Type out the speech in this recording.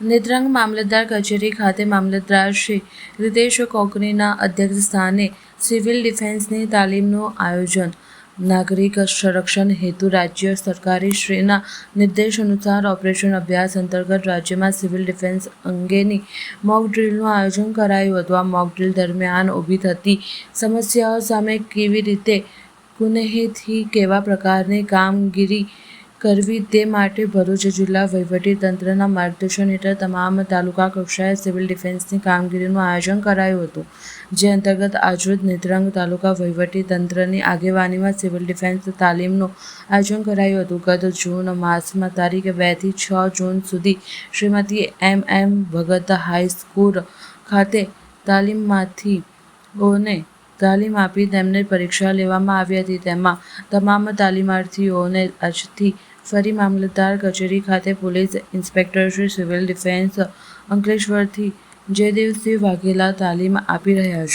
નેત્રંગ મામલતદાર કચેરી ખાતે મામલતદાર શ્રી રીતેશ અધ્યક્ષ અધ્યક્ષસ્થાને સિવિલ ડિફેન્સની તાલીમનું આયોજન. નાગરિક સંરક્ષણ હેતુ રાજ્ય સરકારી શ્રીના નિર્દેશ અનુસાર ઓપરેશન અભ્યાસ અંતર્ગત રાજ્યમાં સિવિલ ડિફેન્સ અંગેની મોક ડ્રીલનું આયોજન કરાયું હતું. આ મોક ડ્રીલ દરમિયાન ઊભી થતી સમસ્યાઓ સામે કેવી રીતે કુનેહીથી કેવા પ્રકારની કામગીરી કરવી તે માટે ભરૂચ જિલ્લા વહીવટીતંત્રના માર્ગદર્શન હેઠળ તમામ તાલુકા કક્ષાએ સિવિલ ડિફેન્સની કામગીરીનું આયોજન કરાયું હતું, જે અંતર્ગત આજરોજ નેત્રંગ તાલુકા વહીવટીતંત્રની આગેવાનીમાં સિવિલ ડિફેન્સ તાલીમનું આયોજન કરાયું હતું. ગત જૂન માસમાં તારીખ બેથી છ જૂન સુધી શ્રીમતી એમ એમ ભગત હાઈસ્કૂલ ખાતે તાલીમાર્થીઓને તાલીમ આપી તેમને પરીક્ષા લેવામાં આવી હતી. તેમાં તમામ તાલીમાર્થીઓને આજથી ફરી મામલતદાર કચેરી ખાતે police inspector Shri civil defence અંકલેશ્વરથી Jaydevsinh Vaghela તાલીમ આપી રહ્યા છે.